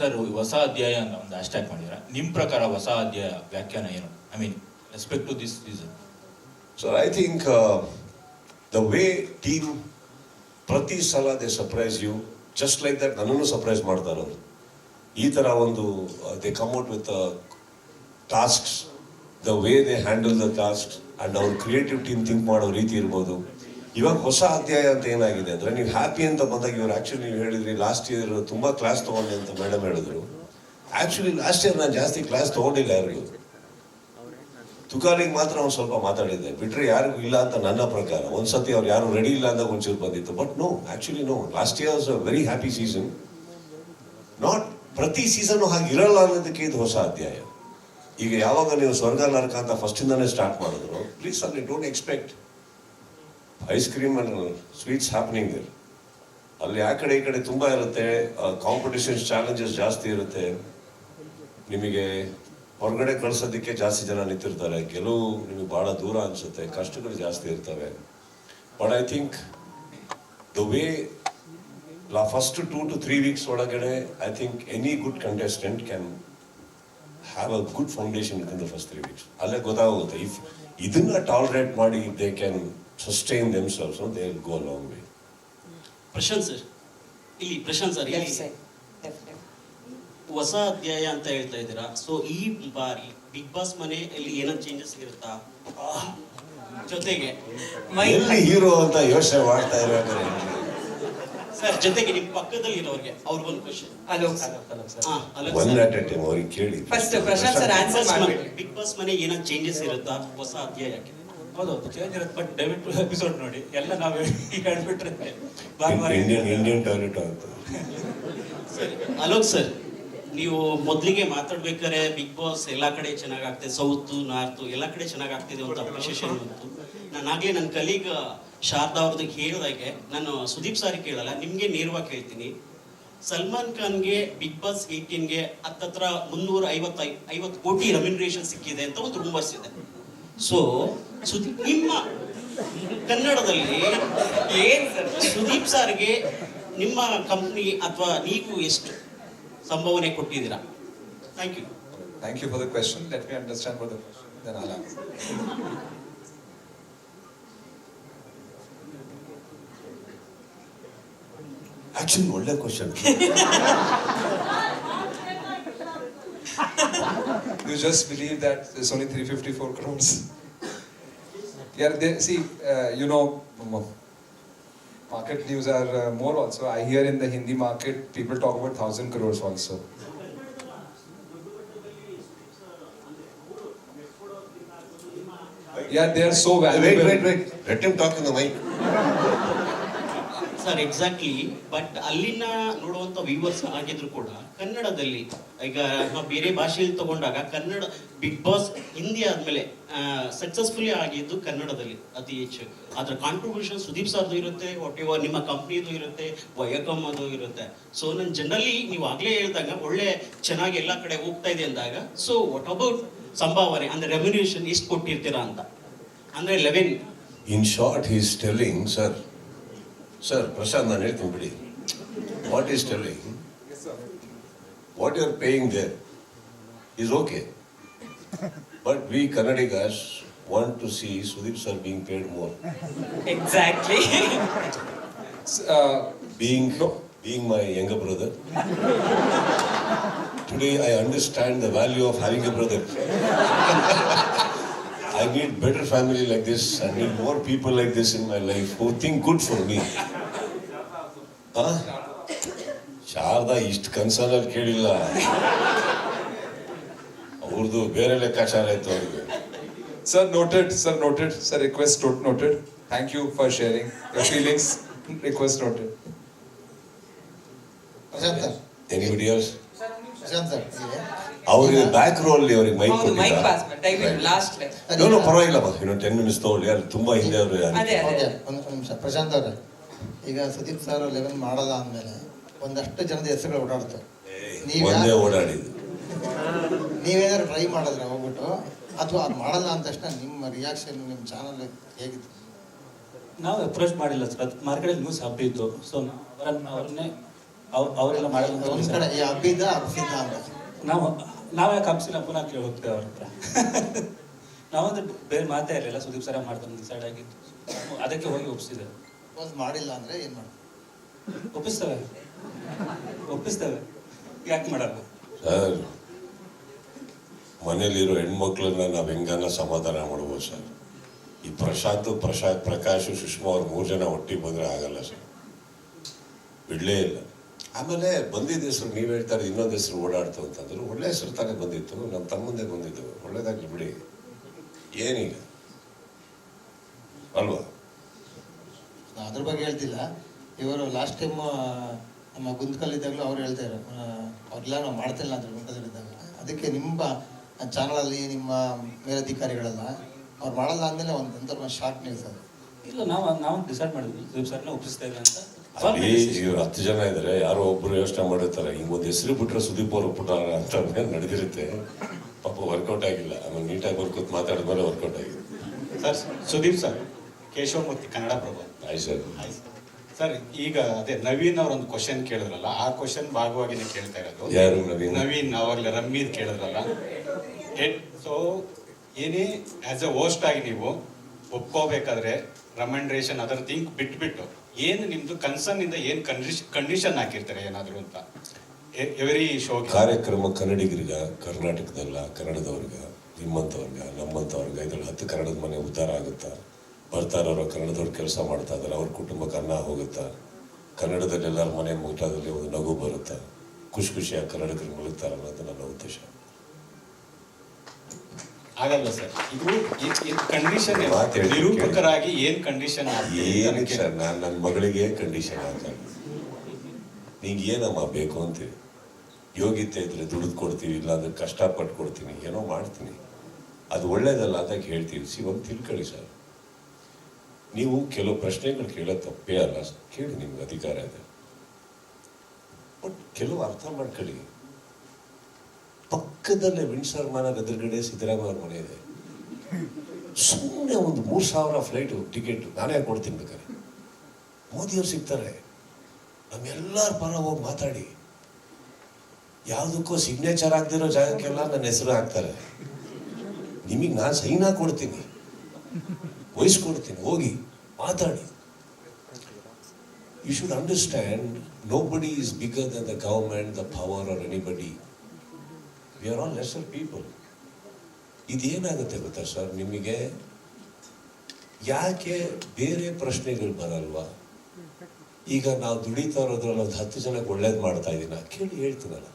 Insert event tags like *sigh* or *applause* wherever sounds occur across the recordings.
Sir ಹೊಸ ಅಧ್ಯಾಯ ಅಂತ ಒಂದು ಹ್ಯಾಶ್ಟ್ಯಾಗ್ ಮಾಡಿದ್ರ. ನಿಮ್ಮ ಪ್ರಕಾರ ಹೊಸ ಅಧ್ಯಾಯ ವ್ಯಾಖ್ಯಾನ ಏನು? I mean respect to this reason so I think the way team ಪ್ರತಿ ಸಲ they surprise you just like that ನನ್ನನ್ನು ಸರ್ಪ್ರೈಸ್ ಮಾಡ್ತಾರೆ ಅವರು. ಈ ಥರ ಒಂದು they come out with tasks the way they handle the task and ಅವ್ರ creative team think ಮಾಡೋ ರೀತಿ ಇರ್ಬೋದು. ಇವಾಗ ಹೊಸ ಅಧ್ಯಾಯ ಅಂತ ಏನಾಗಿದೆ ಅಂದರೆ ನೀವು ಹ್ಯಾಪಿ ಅಂತ ಬಂದಾಗ ಇವರು ಆ್ಯಕ್ಚುಲಿ ನೀವು ಹೇಳಿದ್ರಿ ಲಾಸ್ಟ್ ಇಯರ್ ತುಂಬ ಕ್ಲಾಸ್ ತೊಗೊಂಡೆ ಅಂತ ಮೇಡಮ್ ಹೇಳಿದ್ರು. ಆ್ಯಕ್ಚುಲಿ ಲಾಸ್ಟ್ ಇಯರ್ ನಾನು ಜಾಸ್ತಿ ಕ್ಲಾಸ್ ತಗೊಂಡಿಲ್ಲ ಯಾರಿಗೂ ತುಕಾಲಿಗೆ ಮಾತ್ರ ಅವ್ನು ಸ್ವಲ್ಪ ಮಾತಾಡಿದ್ದೆ. ಬಿಟ್ರೆ ಯಾರಿಗೂ ಇಲ್ಲ ಅಂತ ನನ್ನ ಪ್ರಕಾರ. ಒಂದ್ಸತಿ ಅವ್ರು ಯಾರು ರೆಡಿ ಇಲ್ಲ ಅಂದಾಗ ಒಂಚೂರು ಬಂದಿತ್ತು. But no actually no last year was a very happy season not ಪ್ರತಿ ಸೀಸನ್ ಹಾಗೆ ಇರಲ್ಲ ಅನ್ನೋದಕ್ಕೆ ಇದು ಹೊಸ ಅಧ್ಯಾಯ. ಈಗ ಯಾವಾಗ ನೀವು ಸ್ವರ್ಗ ನರಕ ಅಂತ ಫಸ್ಟಿಂದಾನೇ ಸ್ಟಾರ್ಟ್ ಮಾಡಿದ್ರು ಪ್ಲೀಸ್ ಅಲ್ಲಿ don't expect ice cream and sweets happening there ಅಲ್ಲಿ ಆ ಕಡೆ ಈ ಕಡೆ ತುಂಬ ಇರುತ್ತೆ. ಕಾಂಪಿಟೇಷನ್ಸ್ ಚಾಲೆಂಜಸ್ ಜಾಸ್ತಿ ಇರುತ್ತೆ. ನಿಮಗೆ ಹೊರಗಡೆ ಕಳ್ಸೋದಕ್ಕೆ ಜಾಸ್ತಿ ಜನ ನಿಂತಿರ್ತಾರೆ. ಗೆಲುವು ನಿಮಗೆ ಭಾಳ ದೂರ ಅನಿಸುತ್ತೆ. ಕಷ್ಟಗಳು ಜಾಸ್ತಿ ಇರ್ತವೆ. But I think the way law first two to three weeks ಒಳಗಡೆ I think any good contestant can have a good foundation in the first three weeks ಅಲ್ಲೇ ಗೊತ್ತಾಗುತ್ತೆ. ಇಫ್ ಇದನ್ನ ಟಾಲರೇಟ್ ಮಾಡಿ they can sustain themselves they will go long way Prashant sir ಇಲ್ಲಿ Prashant sir ಇಲ್ಲಿ. ಹೊಸ ಅಧ್ಯಾಯ ಅಂತ ಹೇಳ್ತಾ ಇದ್ದೀರಾ? ಸೊ ಈ ಬಾರಿ ಬಿಗ್ ಬಾಸ್ ಮನೆಯಲ್ಲಿ ಏನಾದ್ರು ಚೇಂಜಸ್ ಇರುತ್ತಾ? ಜೊತೆಗೆ ಮೈ ಎಲ್ಲಿ ಹೀರೋ ಅಂತ ಯೋಚನೆ ಮಾಡ್ತಾ ಇರ್ಬೇಕಾದ್ರೆ ಸರ್ ಜೊತೆಗೆ ನಿಮ್ ಪಕ್ಕದಲ್ಲಿ ಇರೋರಿಗೆ ಅವ್ರಿಗೊಂದು question Alok one at a time ಅವ್ರಿಗೆ ಕೇಳಿ. First Prashant sir answer Bigg Boss ಮನೆ ಏನಾದ್ರು ಚೇಂಜಸ್ ಇರುತ್ತಾ? ಹೊಸ ಅಧ್ಯಾಯಕ್ಕೆ. ಹೌದೌದು ಚೇಂಜ್ ಇರುತ್ತೆ. ಬಟ್ ದಯವಿಟ್ಟು ಎಪಿಸೋಡ್ ನೋಡಿ. ಎಲ್ಲ ನಾವು ಈಗ ಹೇಳ್ಬಿಟ್ರೆ ಬಾರಿ ಬಾರಿ ಇಂಡಿಯನ್ ಇಂಡಿಯನ್ ಟಾಯ್ಲೆಟ್ ಆಗುತ್ತೆ. ಅಲೋಕ್ ಸರ್ ನೀವು ಮೊದಲಿಗೆ ಮಾತಾಡ್ಬೇಕಾದ್ರೆ ಬಿಗ್ ಬಾಸ್ ಎಲ್ಲ ಕಡೆ ಚೆನ್ನಾಗಿ ಆಗ್ತಿದೆ ಸೌತ್ ನಾರ್ತ್ ಎಲ್ಲ ಕಡೆ ಚೆನ್ನಾಗಿ ಆಗ್ತಿದೆ ಅಂತ ಅಪ್ರಿಷಿಯೇಷನ್ ಬಂತು. ನಾನು ಆಗ್ಲೇ ನನ್ನ ಕಲೀಗ ಶಾರದಾ ಅವ್ರದ್ದು ಹೇಳಿದಾಗೆ ನಾನು ಸುದೀಪ್ ಸಾರಿ ಕೇಳಲ್ಲ ನಿಮಗೆ ನೇರವಾಗಿ ಹೇಳ್ತೀನಿ. ಸಲ್ಮಾನ್ ಖಾನ್ಗೆ ಬಿಗ್ ಬಾಸ್ ಏಯ್ಟೀನ್ಗೆ ಹತ್ತತ್ರ ಮುನ್ನೂರ ಐವತ್ತೈ ಐವತ್ತು ಕೋಟಿ ರೆಮ್ಯುನರೇಷನ್ ಸಿಕ್ಕಿದೆ ಅಂತ ಒಂದು ರೂಮರ್ಸ್ ಇದೆ. ಸೊ ಸುದೀಪ್ ನಿಮ್ಮ ಕನ್ನಡದಲ್ಲಿ ಏನ್ ಸರ್ ಸುದೀಪ್ ಸರ್ಗೆ ನಿಮ್ಮ ಕಂಪ್ನಿ ಅಥವಾ ನೀವು ಎಷ್ಟು ಸಂಭಾವನೆ ಕೊಟ್ಟಿದ್ದೀರಾ thank you thank you for the question let me understand for the question answer. Actually ಒಳ್ಳೆ question You just believe that three fifty 354 crores. Yeah, they, see, uh, you know, um, um, market news are uh, more also. I hear in the Hindi market, people talk about 1,000 crores also. Yeah, they are so valuable. Wait, wait, wait. Let him talk in the mic. Sir exactly but ಅಲ್ಲಿನ ನೋಡುವಂತ viewers ಆಗಿದ್ರು ಕೂಡ ಕನ್ನಡದಲ್ಲಿ, ಈಗ ಬೇರೆ ಭಾಷೆಯಲ್ಲಿ ತಗೊಂಡಾಗ Kannada big boss Hindi ಆದ್ಮೇಲೆ ಸಕ್ಸಸ್ಫುಲಿ ಆಗಿದ್ದು ಕನ್ನಡದಲ್ಲಿ ಅತಿ ಹೆಚ್ಚು. ಅದ್ರ ಕಾಂಟ್ರಿಬ್ಯೂಷನ್ ಸುದೀಪ್ ಸರ್ದು ಇರುತ್ತೆ ವಾಟ್ ನಿಮ್ಮ ಕಂಪ್ನಿದು ಇರುತ್ತೆ ವಯಕಮ್ ಅದು ಇರುತ್ತೆ. ಸೊ ನನ್ನ ಜನರಲಿ ನೀವು ಆಗ್ಲೇ ಹೇಳಿದಾಗ ಒಳ್ಳೆ ಚೆನ್ನಾಗಿ ಎಲ್ಲ ಕಡೆ ಹೋಗ್ತಾ ಇದೆ ಅಂದಾಗ ಸೊ ವಾಟ್ ಅಬೌಟ್ ಸಂಭಾವನೆ, ಅಂದ್ರೆ ರೆವನ್ಯೂಷನ್ ಎಷ್ಟು ಕೊಟ್ಟಿರ್ತೀರಾ ಅಂತ? ಅಂದ್ರೆ eleven in short he's telling sir sir Prashant ನಾನು ಹೇಳ್ತೀನಿ ಬಿಡಿ what is telling what you are paying there is okay but we Kannadigas want to see Sudeep sir being paid more exactly Uh, being being my younger brother today i understand the value of having a brother *laughs* i need better family like this i need more people like this in my life who think good for me huh? Sharada ಇಷ್ಟು ಕನ್ಸರ್ನಲ್ಲಿ ಕೇಳಿಲ್ಲ ಅವ್ರದ್ದು ಬೇರೆ ಲೆಕ್ಕಾಚಾರ ಇತ್ತು ಅವ್ರಿಗೆ Sir, noted. Sir, noted. Sir, request not- noted. Thank you for sharing your feelings. Request noted. Prashant sir anybody else sir ಅವ್ರಿಗೆ back row ಅಲ್ಲಿ ಅವ್ರಿಗೆ ಮೈಕ್ ಹೌದು ಮೈಕ್ ಪಾಸ್ ಮಾಡಿ. ದಯವಿಟ್ಟು ಲಾಸ್ಟ್ ನೋ ನೋ ಪರವಾಗಿಲ್ಲಮ್ಮ ಇನ್ನೊಂದು ಟೆನ್ ಮಿನಿಟ್ಸ್ ತಗೊಳ್ಳಿ ಅಲ್ಲಿ ತುಂಬಾ ಹಿಂದೆ ಅವರು ಅದೇ ಅದೇ. ಓಕೆ ಒಂದು ನಿಮಿಷ. ಪ್ರಶಾಂತ್ ಅವರೇ ಈಗ ಸುದೀಪ್ ಸರ್ ಲೆವೆನ್ ಮಾಡಲ್ಲ ಅಂದಮೇಲೆ ಒಂದಷ್ಟು ಜನದ ಹೆಸರುಗಳು ಓಡಾಡ್ತಾರೆ ನೀವು ಒಂದೇ ಓಡಾಡಿದ್ದು. ನೀವೇನಾದ್ರು ಟ್ರೈ ಮಾಡಿದ್ರೆ ಹೋಗ್ಬಿಟ್ಟು ಅಥವಾ ಅದು ಮಾಡಲ್ಲ ಅಂದ ತಕ್ಷಣ ನಿಮ್ಮ ರಿಯಾಕ್ಷನ್ ನಿಮ್ಮ ಚಾನಲ್ ಹೇಗಿತ್ತು? ನಾವು ಅಪ್ರೋಚ್ ಮಾಡಿಲ್ಲ ಸರ್ ಅದು ಮಾರ್ಕೆಟಲ್ಲಿ ನ್ಯೂಸ್ ಹಬ್ಬಿತ್ತು ಸೊ ಅವರನ್ನ ಅವ್ರನ್ನೇ ಅವ್ ಅವರೆಲ್ಲ ಮಾಡೋದು ಒಂದ್ ಕಡೆ ಈ ನಾವು ನಾವು ಯಾಕೆ ಹಬ್ಸಿಲ್ಲ? ಪುನಃ ಕೇಳಿ ಹೋಗ್ತೇವೆ ಅವ್ರ ಹತ್ರ. ನಾವಂದ್ರೆ ಬೇರೆ ಮಾತೇ ಇರಲಿಲ್ಲ ಸುದೀಪ್ ಸರ ಮಾಡ್ತಾರೆ ಡಿಸೈಡ್ ಆಗಿತ್ತು. ಅದಕ್ಕೆ ಹೋಗಿ ಒಪ್ಪಿಸಿದೆ ಸಪೋಸ್ ಮಾಡಿಲ್ಲ ಅಂದ್ರೆ ಏನ್ ಮಾಡ್ತೀವಿ ಒಪ್ಪಿಸ್ತೇವೆ. ಒಪ್ಪಿಸ್ತೇವೆ. ಯಾಕೆ ಮಾಡಲ್ಲ? ಸರ್ ಮನೇಲಿರೋ ಹೆಣ್ಮಕ್ಳನ್ನ ನಾವು ಹೆಂಗನ್ನ ಸಮಾಧಾನ ಮಾಡ್ಬೋದು ಸರ್ ಈ ಪ್ರಶಾಂತ್ ಪ್ರಶಾಂತ್ ಪ್ರಕಾಶ್ ಸುಷ್ಮಾ ಅವ್ರು ಮೂರು ಜನ ಒಟ್ಟಿಗೆ ಬಂದ್ರೆ ಆಗಲ್ಲ ಸರ್ ಬಿಡ್ಲೇ ಇಲ್ಲ. ಆಮೇಲೆ ಬಂದಿದ್ದ ಹೆಸರು ನೀವು ಹೇಳ್ತಾರೆ ಇನ್ನೊಂದು ಹೆಸರು ಓಡಾಡ್ತು ಅಂತಂದ್ರೆ ಒಳ್ಳೆ ಹೆಸರು ತಾನೇ ಬಂದಿತ್ತು ನಮ್ಮ ತಮ್ಮಂದೇ ಬಂದಿದ್ದು. ಒಳ್ಳೇದಾಗ್ಲಿ ಬಿಡಿ. ಏನಿಲ್ಲ. ಅಲ್ವಾ? ನಾನ್ ಅದ್ರ ಬಗ್ಗೆ ಹೇಳ್ತಿಲ್ಲ. ಇವರು ಲಾಸ್ಟ್ ಟೈಮ್ ನಮ್ಮ ಗುಂತ್ಕಲ್ಲಿದ್ದಾಗಲೂ ಅವ್ರು ಹೇಳ್ತಾರೆ ಅವ್ರೆಲ್ಲ ನಾವು ಮಾಡ್ತಿಲ್ಲ ಅಂದ್ರೆ ಗುಂತ್ಕಲ್ಲಿದ್ದಾಗ ಅದಕ್ಕೆ ನಿಮ್ಮ ಚಾನಲಲ್ಲಿ ನಿಮ್ಮ ಮೇಲಧಿಕಾರಿಗಳೆಲ್ಲ ಅವ್ರು ಮಾಡಲ್ಲ ಅಂದಮೇಲೆ ಒಂದು ಒಂಥರ ಶಾಕ್ ನ್ಯೂಸ್ ಅದು. ಇಲ್ಲ ನಾವು ನಾವು ಡಿಸೈಡ್ ಮಾಡಿದ್ವಿ. ಸರ್ನ ಒಪ್ಪಿಸ್ತಾ ಇಲ್ಲ ಅಂತ. ಅಲ್ಲಿ ಇವ್ರು ಹತ್ತು ಜನ ಇದ್ದಾರೆ ಯಾರೋ ಒಬ್ರು ಯೋಚನೆ ಮಾಡಿರ್ತಾರೆ ಹಿಂಗ್ ಒಂದು ಹೆಸರು ಬಿಟ್ರೆ ಸುದೀಪ್ ಅವ್ರು ಬಿಟ್ಟಾರ ಅಂತ *laughs* ನಡೆದಿರುತ್ತೆ. ಪಾಪ ವರ್ಕೌಟ್ ಆಗಿಲ್ಲ. ಆಮೇಲೆ ನೀಟಾಗಿ ಮಾತಾಡಿದ ಮೇಲೆ ವರ್ಕೌಟ್ ಆಗಿದೆ ಸರ್ ಸುದೀಪ್ ಸರ್ ಕೇಶವಮೂರ್ತಿ ಕನ್ನಡ ಪ್ರಭು. ಆಯ್ತು ಸರ್ ಸರ್ ಈಗ ಅದೇ ನವೀನ್ ಅವ್ರ ಒಂದು ಕ್ವಶನ್ ಕೇಳಿದ್ರಲ್ಲ ಆ ಕ್ವಶನ್ ಭಾಗವಾಗಿನೇ ಕೇಳ್ತಾ ಇರೋದು. ಯಾರು ನವೀನ್? ನವೀನ್ ಅವಾಗಲೇ ರಮ್ಮೀದ್ ಕೇಳಿದ್ರಲ್ಲ. ಸೊ ಏನೇ ಆಸ್ ಎ ಹೋಸ್ಟ್ ಆಗಿ ನೀವು ಒಪ್ಕೋಬೇಕಾದ್ರೆ ರಮಂಡ್ರೇಷನ್ ಅದರ್ ಥಿಂಕ್ ಬಿಟ್ಬಿಟ್ಟು ಏನು ನಿಮ್ದು ಕನ್ಸರ್ನ್ ಇಂದ ಏನು ಕಂಡೀಷನ್ ಹಾಕಿರ್ತಾರೆ ಏನಾದ್ರು ಅಂತ? ಎವರಿ ಶೋ ಕಾರ್ಯಕ್ರಮ ಕನ್ನಡಿಗರಿಗ, ಕರ್ನಾಟಕದಲ್ಲ, ಕನ್ನಡದವ್ರಿಗ, ನಿಮ್ಮಂಥವ್ರಿಗ, ನಮ್ಮಂಥವ್ರಿಗ, ಇದ್ರಲ್ಲಿ ಹತ್ತು ಕನ್ನಡದ ಮನೆ ಉದ್ಧಾರ ಆಗುತ್ತಾ? ಬರ್ತಾ ಇರೋರು ಕನ್ನಡದವ್ರು ಕೆಲಸ ಮಾಡ್ತಾ ಇದ್ದಾರೆ, ಅವ್ರ ಕುಟುಂಬ ಅನ್ನ ಹೋಗುತ್ತಾ? ಕನ್ನಡದಲ್ಲಿ ಎಲ್ಲರ ಮನೆ ಮುಗ್ಟಾದಲ್ಲಿ ಒಂದು ನಗು ಬರುತ್ತೆ? ಖುಷಿ ಖುಷಿಯಾಗಿ ಕನ್ನಡಿಗರು ಮಲಗ್ತಾರೆ ಅನ್ನೋದು ಉದ್ದೇಶ ಆಗಲ್ಲ ಸರ್? ಇದು ಕಂಡೀಷನ್. ನಿರೂಪಕರಾಗಿ ಏನ್ ಕಂಡೀಷನ್ ಸರ್ ನಾನು ನನ್ನ ಮಗಳಿಗೆ ಕಂಡೀಷನ್ ಅಂತ ನಿಂಗೆ ಏನಮ್ಮ ಬೇಕು ಅಂತೀವಿ ಯೋಗ್ಯತೆ ಇದ್ರೆ ದುಡಿದು ಕೊಡ್ತೀವಿ ಇಲ್ಲ ಅದಕ್ಕೆ ಕಷ್ಟಪಟ್ಟು ಕೊಡ್ತೀನಿ ಏನೋ ಮಾಡ್ತೀನಿ. ಅದು ಒಳ್ಳೇದಲ್ಲ ಅಂತ ಹೇಳ್ತೀವಿ. ಸಿ ಒಂದು ತಿಳ್ಕೊಳ್ಳಿ ಸರ್. ನೀವು ಕೆಲವು ಪ್ರಶ್ನೆಗಳು ಕೇಳೋ ತಪ್ಪೇ ಅಲ್ಲ. ಕೇಳಿ ನಿಮ್ಗೆ ಅಧಿಕಾರ ಇದೆ. ಬಟ್ ಕೆಲವು ಅರ್ಥ ಮಾಡ್ಕೊಳ್ಳಿ. ಪಕ್ಕದಲ್ಲೇ ವಿಂಡ್ಸರ್ ಮನೆಗೆ ಎದುರುಗಡೆ ಸಿದ್ದರಾಮಯ್ಯ ಮನೆ ಇದೆ. ಸುಮ್ಮನೆ ಒಂದು ಮೂರು ಸಾವಿರ ಫ್ಲೈಟು ಟಿಕೆಟ್ ನಾನೇ ಕೊಡ್ತೀನಿ ಬೇಕಾದ್ರೆ. ಮೋದಿಯವ್ರು ಸಿಗ್ತಾರೆ. ನಮ್ಮೆಲ್ಲರ ಪರ ಹೋಗಿ ಮಾತಾಡಿ. ಯಾವುದಕ್ಕೂ ಸಿಗ್ನೇಚರ್ ಆಗದಿರೋ ಜಾಗಕ್ಕೆಲ್ಲ ನನ್ನ ಹೆಸರು ಹಾಕ್ತಾರೆ. ನಿಮಗೆ ನಾನು ಸೈನ್ ಕೊಡ್ತೀನಿ. ವಹಿಸ್ಕೊಡ್ತೀನಿ. ಹೋಗಿ ಮಾತಾಡಿ. You should understand nobody is bigger than the government the power are anybody we are all lesser people ಇದೇನಾಗುತ್ತೆ ಗೊತ್ತಾ ಸರ್? ನಿಮಗೆ ಯಾಕೆ ಬೇರೆ ಪ್ರಶ್ನೆಗಳು ಬರಲ್ವಾ? ಈಗ ನಾವು ದುಡಿತಾ ಇರೋದ್ರಲ್ಲಿ ಒಂದು ಹತ್ತು ಜನಕ್ಕೆ ಒಳ್ಳೇದು ಮಾಡ್ತಾ ಇದ್ದೀನ ಕೇಳಿ ಹೇಳ್ತೀನಲ್ಲ.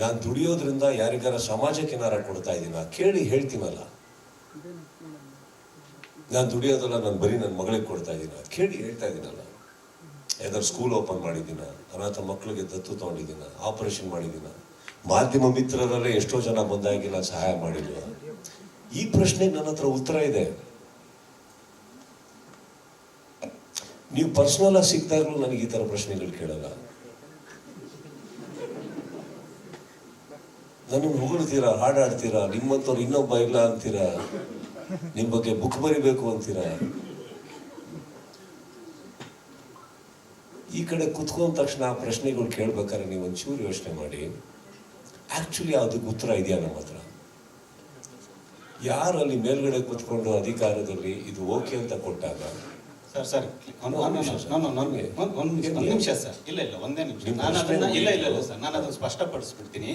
ನಾನು ದುಡಿಯೋದ್ರಿಂದ ಯಾರಿಗಾರ ಸಮಾಜಕ್ಕೆ ಏನಾರ ಕೊಡ್ತಾ ಇದ್ದೀನ ಕೇಳಿ ಹೇಳ್ತೀನಲ್ಲ. ನಾನು ದುಡಿಯೋದಲ್ಲ ನಾನು ಬರೀ ನನ್ನ ಮಗಳಿಗೆ ಕೊಡ್ತಾ ಇದ್ದೀನ ಕೇಳಿ ಹೇಳ್ತಾ ಇದ್ದೀನಲ್ಲ ಯಾವ್ದಾದ್ರು ಸ್ಕೂಲ್ ಓಪನ್ ಮಾಡಿದ್ದೀನ? ಅನಾಥ ಮಕ್ಕಳಿಗೆ ದತ್ತು ತಗೊಂಡಿದ್ದೀನ? ಆಪರೇಷನ್ ಮಾಡಿದ್ದೀನ? ಮಾಧ್ಯಮ ಮಿತ್ರರಲ್ಲೇ ಎಷ್ಟೋ ಜನ ಬಂದಾಗಿ ಸಹಾಯ ಮಾಡಿದ್ರು. ಈ ಪ್ರಶ್ನೆಗೆ ನನ್ನ ಹತ್ರ ಉತ್ತರ ಇದೆ. ನೀವು ಪರ್ಸನಲ್ ಆಗಿ ಸಿಗ್ತಾಗಲೂ ನನಗೆ ಈ ತರ ಪ್ರಶ್ನೆಗಳು ಕೇಳಲ್ಲ. ನನಗೆ ಹೊಗಳ್ತೀರಾ, ಹಾಡಾಡ್ತೀರಾ, ನಿಮ್ಮಂಥವ್ರು ಇನ್ನೊಬ್ಬ ಇಲ್ಲ ಅಂತೀರಾ, ನಿಮ್ಮ ಬಗ್ಗೆ ಬುಕ್ ಬರಿಬೇಕು ಅಂತೀರಾ? ಈ ಕಡೆ ಕುತ್ಕೊಂಡ ತಕ್ಷಣ ಆ ಪ್ರಶ್ನೆಗಳು ಕೇಳ್ಬೇಕಾದ್ರೆ ನೀವು ಒಂಚೂರು ಯೋಚನೆ ಮಾಡಿ. ಆಕ್ಚುಲಿ ಅದಕ್ಕೆ ಉತ್ತರ ಇದೆಯಾ ನಮ್ಮ ಹತ್ರ? ಯಾರು ಅಲ್ಲಿ ಮೇಲ್ಗಡೆ ಕೂತ್ಕೊಂಡು ಅಧಿಕಾರದಲ್ಲಿ ಇದು ಓಕೆ ಅಂತ ಕೊಟ್ಟಾಗ? ಸರ್ ಸರ್ ಒಂದು ನಿಮಿಷ ಸರ್. ಇಲ್ಲ ಇಲ್ಲ ಒಂದೇ ನಿಮಿಷ. ನಾನು ಅದನ್ನ ಇಲ್ಲ ಇಲ್ಲ ಇಲ್ಲ ಸರ್. ನಾನು ಅದನ್ನ ಸ್ಪಷ್ಟಪಡಿಸ್ಬಿಡ್ತೀನಿ.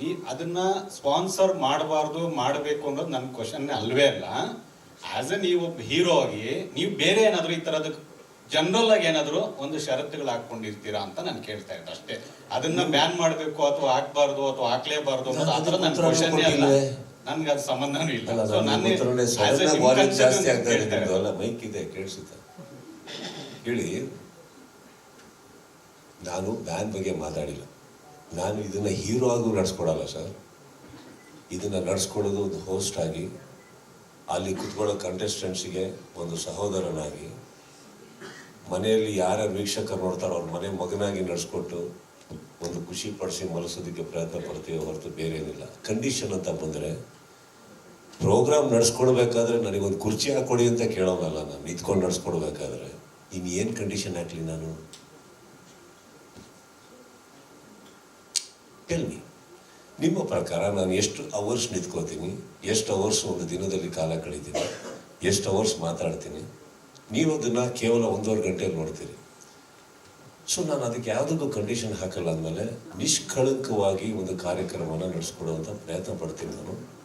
ಈ ಅದನ್ನ ಸ್ಪಾನ್ಸರ್ ಮಾಡಬಾರ್ದು ಮಾಡಬೇಕು ಅನ್ನೋದು ನನ್ನ ಕ್ವಶನ್ ಅಲ್ವೇ ಅಲ್ಲ. ಆಸ್ ಎ ನೀವು ಒಬ್ಬ ಹೀರೋ ಆಗಿ ನೀವು ಬೇರೆ ಏನಾದರೂ ಈ ಥರದ ಜನರಲ್ ಆಗಿ ಏನಾದರೂ ಒಂದು ಷರತ್ತುಗಳು ಹಾಕೊಂಡಿರ್ತೀರಾ ಅಂತ ನಾನು ಕೇಳ್ತಾ ಇದ್ದೆ ಅಷ್ಟೇ. ಅದನ್ನ ಬ್ಯಾನ್ ಮಾಡಬೇಕು ಅಥವಾ ಹಾಕ್ಬಾರ್ದು ಅಥವಾ ಹಾಕ್ಲೇಬಾರ್ದು ಅನ್ನೋದು ಆ ಥರ ನನ್ನ ಅಲ್ಲ? ನನ್ಗೆ ಅದು ಸಂಬಂಧನೂ ಇಲ್ಲ. ಸೊ ನಾನೇ ಜಾಸ್ತಿ ಆಗ್ತಾ ಇದೆ. ಮೈಕ್ ಇದೆ ಕೇಳಿಸುತ್ತೆ. ಹೇಳಿ. ನಾನು ಬ್ಯಾನ್ ಬಗ್ಗೆ ಮಾತಾಡಿಲ್ಲ. ನಾನು ಇದನ್ನ ಹೀರೋ ಆಗೂ ನಡ್ಸ್ಕೊಡಲ್ಲ ಸರ್ ಇದನ್ನ ನಡ್ಸ್ಕೊಡೋದು ಒಂದು ಹೋಸ್ಟ್ ಆಗಿ ಅಲ್ಲಿ ಕುತ್ಕೊಳ್ಳೋ ಕಂಟೆಸ್ಟೆಂಟ್ಸಿಗೆ ಒಂದು ಸಹೋದರನಾಗಿ ಮನೆಯಲ್ಲಿ ಯಾರ್ಯಾರು ವೀಕ್ಷಕರು ನೋಡ್ತಾರೋ ಅವ್ರ ಮನೆ ಮಗನಾಗಿ ನಡೆಸ್ಕೊಟ್ಟು ಒಂದು ಖುಷಿ ಪಡಿಸಿ ಮಲಸೋದಕ್ಕೆ ಪ್ರಯತ್ನ ಪಡ್ತೀವಿ ಹೊರತು ಬೇರೆ ಏನಿಲ್ಲ ಕಂಡೀಷನ್ ಅಂತ ಬಂದರೆ ಪ್ರೋಗ್ರಾಮ್ ನಡ್ಸ್ಕೊಡ್ಬೇಕಾದ್ರೆ ನನಗೊಂದು ಕುರ್ಚಿ ಹಾಕೊಡಿ ಅಂತ ಕೇಳೋನಲ್ಲ ನಾನು. ನಿಂತ್ಕೊಂಡು ನಡೆಸ್ಕೊಡ್ಬೇಕಾದ್ರೆ ಇನ್ನು ಏನು ಕಂಡೀಷನ್ ಹಾಕ್ಲಿ ನಾನು? ಟೆಲ್ಮಿ ನಿಮ್ಮ ಪ್ರಕಾರ ನಾನು ಎಷ್ಟು ಅವರ್ಸ್ ನಿಂತ್ಕೋತೀನಿ, ಎಷ್ಟು ಅವರ್ಸ್ ಒಂದು ದಿನದಲ್ಲಿ ಕಾಲ ಕಳಿತೀನಿ, ಎಷ್ಟು ಅವರ್ಸ್ ಮಾತಾಡ್ತೀನಿ? ನೀವು ಅದನ್ನು ಕೇವಲ ಒಂದೂವರೆ ಗಂಟೆಯಲ್ಲಿ ನೋಡ್ತೀರಿ. ಸೊ ನಾನು ಅದಕ್ಕೆ ಯಾವುದಕ್ಕೂ ಕಂಡೀಷನ್ ಹಾಕಲ್ಲ ಅಂದಮೇಲೆ ನಿಷ್ಕಳಂಕವಾಗಿ ಒಂದು ಕಾರ್ಯಕ್ರಮನ ನಡೆಸ್ಕೊಡುವಂಥ ಪ್ರಯತ್ನ ಪಡ್ತೀನಿ ನಾನು.